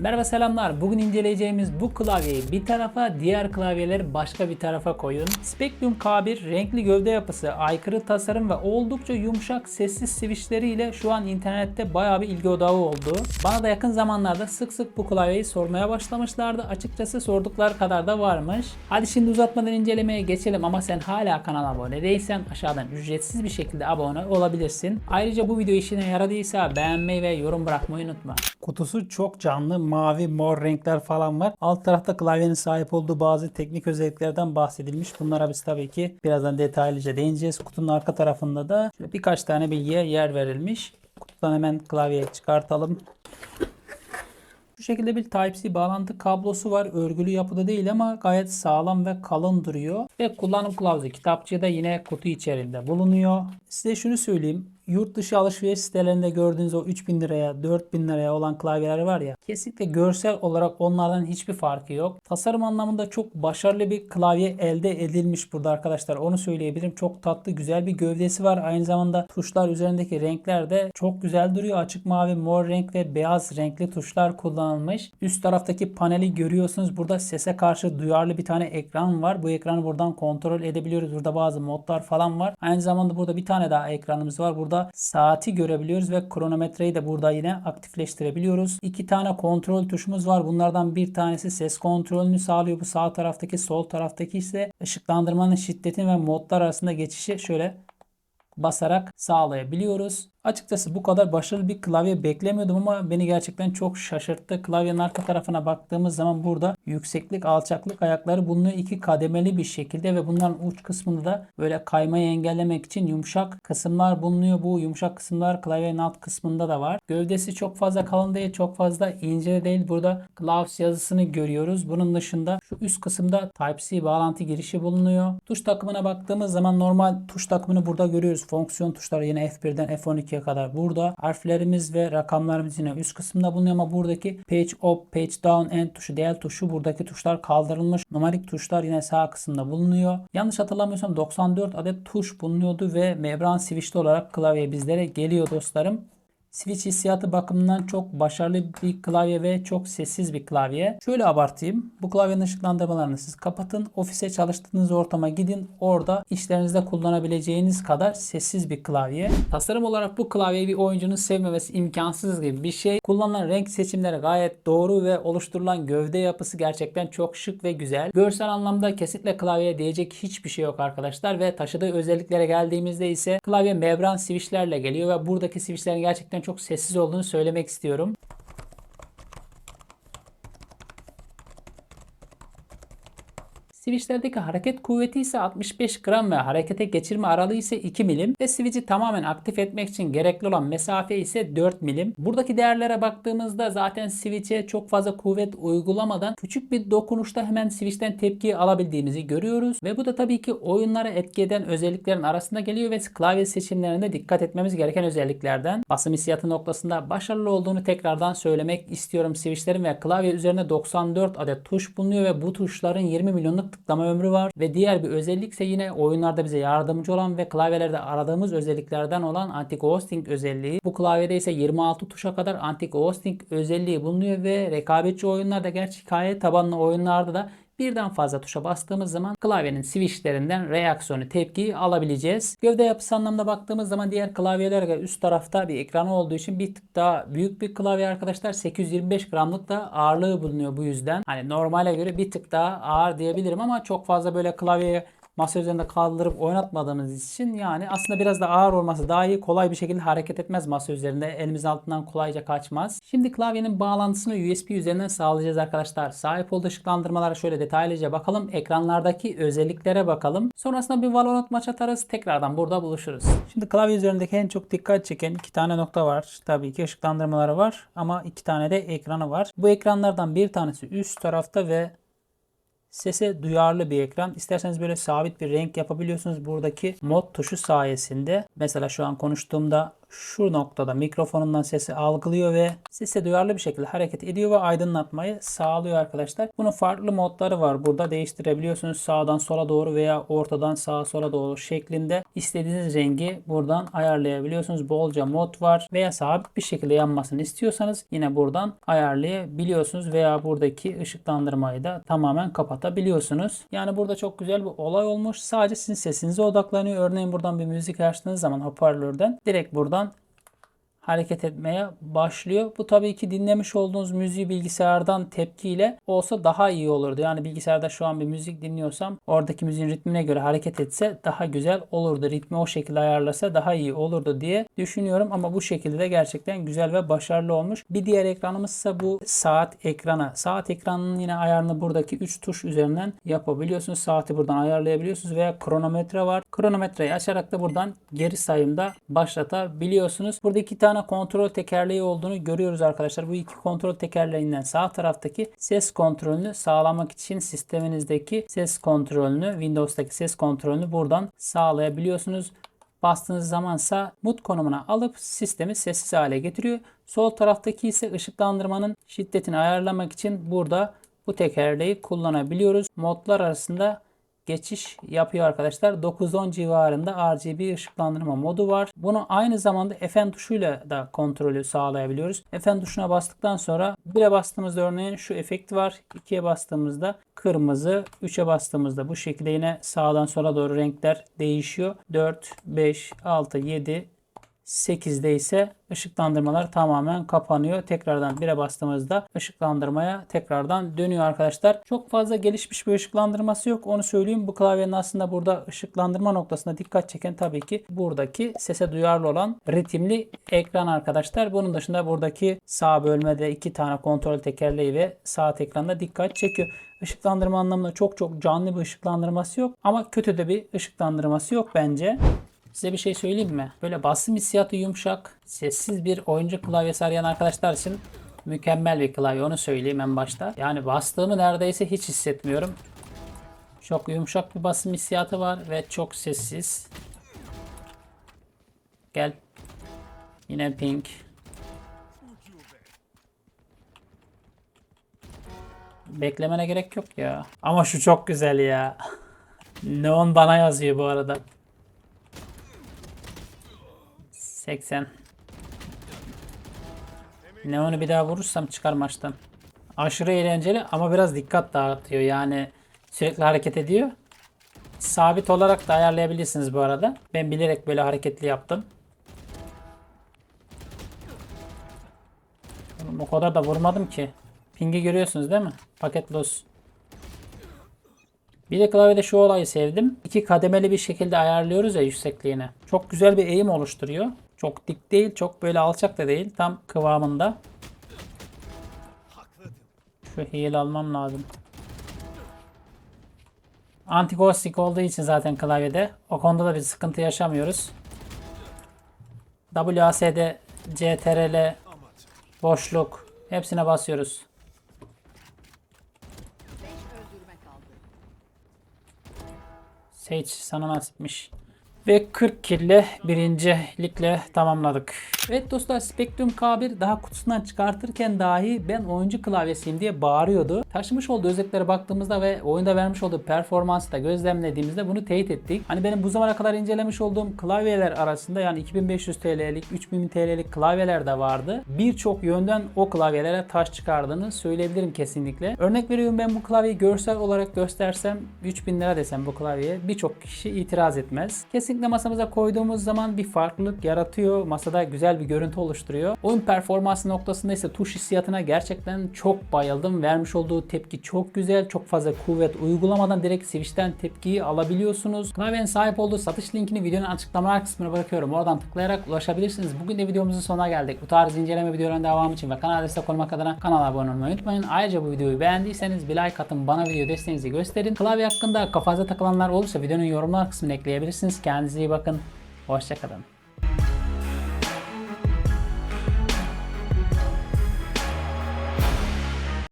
Merhaba selamlar. Bugün inceleyeceğimiz bu klavyeyi bir tarafa, diğer klavyeleri başka bir tarafa koyun. Spectrum K1 renkli gövde yapısı, aykırı tasarım ve oldukça yumuşak sessiz switchleriyle şu an internette bayağı bir ilgi odağı oldu. Bana da yakın zamanlarda sık sık bu klavyeyi sormaya başlamışlardı. Açıkçası sordukları kadar da varmış. Hadi şimdi uzatmadan incelemeye geçelim ama sen hala kanala abone değilsen aşağıdan ücretsiz bir şekilde abone olabilirsin. Ayrıca bu video işine yaradıysa beğenmeyi ve yorum bırakmayı unutma. Kutusu çok canlı, mavi, mor renkler falan var. Alt tarafta klavyenin sahip olduğu bazı teknik özelliklerden bahsedilmiş. Bunlara biz tabii ki birazdan detaylıca değineceğiz. Kutunun arka tarafında da birkaç tane bilgiye yer verilmiş. Kutudan hemen klavyeyi çıkartalım. Şu şekilde bir Type-C bağlantı kablosu var. Örgülü yapıda değil ama gayet sağlam ve kalın duruyor. Ve kullanım kılavuzu kitapçığı yine kutu içerisinde bulunuyor. Size şunu söyleyeyim. Yurt dışı alışveriş sitelerinde gördüğünüz o 3000 liraya 4000 liraya olan klavyeler var ya kesinlikle görsel olarak onlardan hiçbir farkı yok. Tasarım anlamında çok başarılı bir klavye elde edilmiş burada arkadaşlar. Onu söyleyebilirim. Çok tatlı güzel bir gövdesi var. Aynı zamanda tuşlar üzerindeki renkler de çok güzel duruyor. Açık mavi, mor renk ve beyaz renkli tuşlar kullanılmış. Üst taraftaki paneli görüyorsunuz. Burada sese karşı duyarlı bir tane ekran var. Bu ekranı buradan kontrol edebiliyoruz. Burada bazı modlar falan var. Aynı zamanda burada bir tane daha ekranımız var. Burada saati görebiliyoruz ve kronometreyi de burada yine aktifleştirebiliyoruz. İki tane kontrol tuşumuz var. Bunlardan bir tanesi ses kontrolünü sağlıyor. Bu sağ taraftaki sol taraftaki ise ışıklandırmanın şiddetini ve modlar arasında geçişi şöyle basarak sağlayabiliyoruz. Açıkçası bu kadar başarılı bir klavye beklemiyordum ama beni gerçekten çok şaşırttı. Klavyenin arka tarafına baktığımız zaman burada yükseklik alçaklık ayakları bulunuyor iki kademeli bir şekilde ve bunların uç kısmında da böyle kaymayı engellemek için yumuşak kısımlar bulunuyor. Bu yumuşak kısımlar klavyenin alt kısmında da var. Gövdesi çok fazla kalın değil, çok fazla ince de değil. Burada Klaus yazısını görüyoruz. Bunun dışında şu üst kısımda Type-C bağlantı girişi bulunuyor. Tuş takımına baktığımız zaman normal tuş takımını burada görüyoruz. Fonksiyon tuşları yine F1'den F12 12'ye kadar burada. Harflerimiz ve rakamlarımız yine üst kısımda bulunuyor ama buradaki page up, page down, end tuşu, del tuşu buradaki tuşlar kaldırılmış. Numarik tuşlar yine sağ kısımda bulunuyor. Yanlış hatırlamıyorsam 94 adet tuş bulunuyordu ve membran switchli olarak klavye bizlere geliyor dostlarım. Switch hissiyatı bakımından çok başarılı bir klavye ve çok sessiz bir klavye. Şöyle abartayım. Bu klavyenin ışıklandırmalarını siz kapatın. Ofise çalıştığınız ortama gidin. Orada işlerinizde kullanabileceğiniz kadar sessiz bir klavye. Tasarım olarak bu klavyeyi bir oyuncunun sevmemesi imkansız gibi bir şey. Kullanılan renk seçimleri gayet doğru ve oluşturulan gövde yapısı gerçekten çok şık ve güzel. Görsel anlamda kesinlikle klavyeye diyecek hiçbir şey yok arkadaşlar ve taşıdığı özelliklere geldiğimizde ise klavye membran switchlerle geliyor ve buradaki switchlerin gerçekten çok sessiz olduğunu söylemek istiyorum. Switchlerdeki hareket kuvveti ise 65 gram ve harekete geçirme aralığı ise 2 milim ve switch'i tamamen aktif etmek için gerekli olan mesafe ise 4 milim. Buradaki değerlere baktığımızda zaten switch'e çok fazla kuvvet uygulamadan küçük bir dokunuşta hemen switch'ten tepki alabildiğimizi görüyoruz ve bu da tabii ki oyunlara etki eden özelliklerin arasında geliyor ve klavye seçimlerinde dikkat etmemiz gereken özelliklerden. Basım hissiyatı noktasında başarılı olduğunu tekrardan söylemek istiyorum switchlerin ve klavye üzerinde 94 adet tuş bulunuyor ve bu tuşların 20 milyonluk tıklama ömrü var ve diğer bir özellik ise yine oyunlarda bize yardımcı olan ve klavyelerde aradığımız özelliklerden olan anti-ghosting özelliği. Bu klavyede ise 26 tuşa kadar anti-ghosting özelliği bulunuyor ve rekabetçi oyunlarda gerçi hikaye tabanlı oyunlarda da birden fazla tuşa bastığımız zaman klavyenin switchlerinden reaksiyonu tepkiyi alabileceğiz. Gövde yapısı anlamda baktığımız zaman diğer klavyelere göre üst tarafta bir ekranı olduğu için bir tık daha büyük bir klavye arkadaşlar. 825 gramlık da ağırlığı bulunuyor bu yüzden. Hani normale göre bir tık daha ağır diyebilirim ama çok fazla böyle klavyeye masa üzerinde kaldırıp oynatmadığımız için yani aslında biraz da ağır olması daha iyi kolay bir şekilde hareket etmez masa üzerinde elimizin altından kolayca kaçmaz. Şimdi klavyenin bağlantısını USB üzerinden sağlayacağız arkadaşlar. Sahip olduğu ışıklandırmalara şöyle detaylıca bakalım. Ekranlardaki özelliklere bakalım. Sonrasında bir Valorant maç atarız. Tekrardan burada buluşuruz. Şimdi klavye üzerindeki en çok dikkat çeken iki tane nokta var. Tabii ki ışıklandırmaları var ama iki tane de ekranı var. Bu ekranlardan bir tanesi üst tarafta ve Sese duyarlı bir ekran. İsterseniz böyle sabit bir renk yapabiliyorsunuz buradaki mod tuşu sayesinde. Mesela şu an konuştuğumda şu noktada mikrofonundan sesi algılıyor ve sese duyarlı bir şekilde hareket ediyor ve aydınlatmayı sağlıyor arkadaşlar. Bunun farklı modları var. Burada değiştirebiliyorsunuz sağdan sola doğru veya ortadan sağa sola doğru şeklinde. İstediğiniz rengi buradan ayarlayabiliyorsunuz. Bolca mod var veya sabit bir şekilde yanmasını istiyorsanız yine buradan ayarlayabiliyorsunuz veya buradaki ışıklandırmayı da tamamen kapatabiliyorsunuz. Yani burada çok güzel bir olay olmuş. Sadece sizin sesinize odaklanıyor. Örneğin buradan bir müzik açtığınız zaman hoparlörden direkt buradan hareket etmeye başlıyor. Bu tabii ki dinlemiş olduğunuz müziği bilgisayardan tepkiyle olsa daha iyi olurdu. Yani bilgisayarda şu an bir müzik dinliyorsam oradaki müziğin ritmine göre hareket etse daha güzel olurdu. Ritmi o şekilde ayarlasa daha iyi olurdu diye düşünüyorum ama bu şekilde de gerçekten güzel ve başarılı olmuş. Bir diğer ekranımız ise bu saat ekranı. Saat ekranının yine ayarını buradaki 3 tuş üzerinden yapabiliyorsunuz. Saati buradan ayarlayabiliyorsunuz veya kronometre var. Kronometreyi açarak da buradan geri sayımda başlatabiliyorsunuz. Burada iki tane kontrol tekerleği olduğunu görüyoruz arkadaşlar. Bu iki kontrol tekerleğinden sağ taraftaki ses kontrolünü sağlamak için sisteminizdeki ses kontrolünü, Windows'taki ses kontrolünü buradan sağlayabiliyorsunuz. Bastığınız zamansa mut konumuna alıp sistemi sessiz hale getiriyor. Sol taraftaki ise ışıklandırmanın şiddetini ayarlamak için burada bu tekerleği kullanabiliyoruz. Modlar arasında geçiş yapıyor arkadaşlar. 9-10 civarında RGB ışıklandırma modu var. Bunu aynı zamanda Fn tuşuyla da kontrolü sağlayabiliyoruz. Fn tuşuna bastıktan sonra 1'e bastığımızda örneğin şu efekt var. 2'ye bastığımızda kırmızı, 3'e bastığımızda bu şekilde yine sağdan sola doğru renkler değişiyor. 4, 5, 6, 7, 8'de ise ışıklandırmalar tamamen kapanıyor. Tekrardan 1'e bastığımızda ışıklandırmaya tekrardan dönüyor arkadaşlar. Çok fazla gelişmiş bir ışıklandırması yok. Onu söyleyeyim. Bu klavyenin aslında burada ışıklandırma noktasında dikkat çeken tabii ki buradaki sese duyarlı olan ritimli ekran arkadaşlar. Bunun dışında buradaki sağ bölmede iki tane kontrol tekerleği ve saat ekranda dikkat çekiyor. Işıklandırma anlamında çok çok canlı bir ışıklandırması yok ama kötü de bir ışıklandırması yok bence. Size bir şey söyleyeyim mi? Böyle basım hissiyatı yumuşak, sessiz bir oyuncu klavyesi arayan arkadaşlar için mükemmel bir klavye onu söyleyeyim en başta. Yani bastığımı neredeyse hiç hissetmiyorum. Çok yumuşak bir basım hissiyatı var ve çok sessiz. Gel. Yine pink. Beklemene gerek yok ya. Ama şu çok güzel ya. Neon bana yazıyor bu arada. 80. Neon'u bir daha vurursam çıkar maçtan. Aşırı eğlenceli ama biraz dikkat dağıtıyor. Yani sürekli hareket ediyor. Sabit olarak da ayarlayabilirsiniz bu arada. Ben bilerek böyle hareketli yaptım. Oğlum o kadar da vurmadım ki. Ping'i görüyorsunuz değil mi? Paket loss. Bir de klavyede şu olayı sevdim. İki kademeli bir şekilde ayarlıyoruz ya yüksekliğini. Çok güzel bir eğim oluşturuyor. Çok dik değil, çok böyle alçak da değil. Tam kıvamında. Şu heal almam lazım. Anti-ghosting olduğu için zaten klavyede. O konuda da bir sıkıntı yaşamıyoruz. WASD, CTRL, boşluk hepsine basıyoruz. Sage sana nasipmiş. Ve 40 kille birincilikle tamamladık. Evet dostlar Spectrum K1 daha kutusundan çıkartırken dahi ben oyuncu klavyesiyim diye bağırıyordu. Taşımış olduğu özelliklere baktığımızda ve oyunda vermiş olduğu performansı da gözlemlediğimizde bunu teyit ettik. Hani benim bu zamana kadar incelemiş olduğum klavyeler arasında yani 2500 TL'lik, 3000 TL'lik klavyeler de vardı. Birçok yönden o klavyelere taş çıkardığını söyleyebilirim kesinlikle. Örnek veriyorum ben bu klavyeyi görsel olarak göstersem 3000 lira desem bu klavyeye birçok kişi itiraz etmez. Kesinlikle masamıza koyduğumuz zaman bir farklılık yaratıyor. Masada güzel bir görüntü oluşturuyor. Oyun performansı noktasında ise tuş hissiyatına gerçekten çok bayıldım. Vermiş olduğu tepki çok güzel. Çok fazla kuvvet uygulamadan direkt switch'ten tepkiyi alabiliyorsunuz. Klavyenin sahip olduğu satış linkini videonun açıklamalar kısmına bırakıyorum. Oradan tıklayarak ulaşabilirsiniz. Bugün de videomuzun sonuna geldik. Bu tarz inceleme videolarının devamı için ve kanala destek olmak adına kanala abone olmayı unutmayın. Ayrıca bu videoyu beğendiyseniz bir like atın. Bana video desteğinizi gösterin. Klavye hakkında kafanıza takılanlar olursa videonun yorumlar kısmına ekleyebilirsiniz. Kendinize iyi bakın. Hoşçakalın.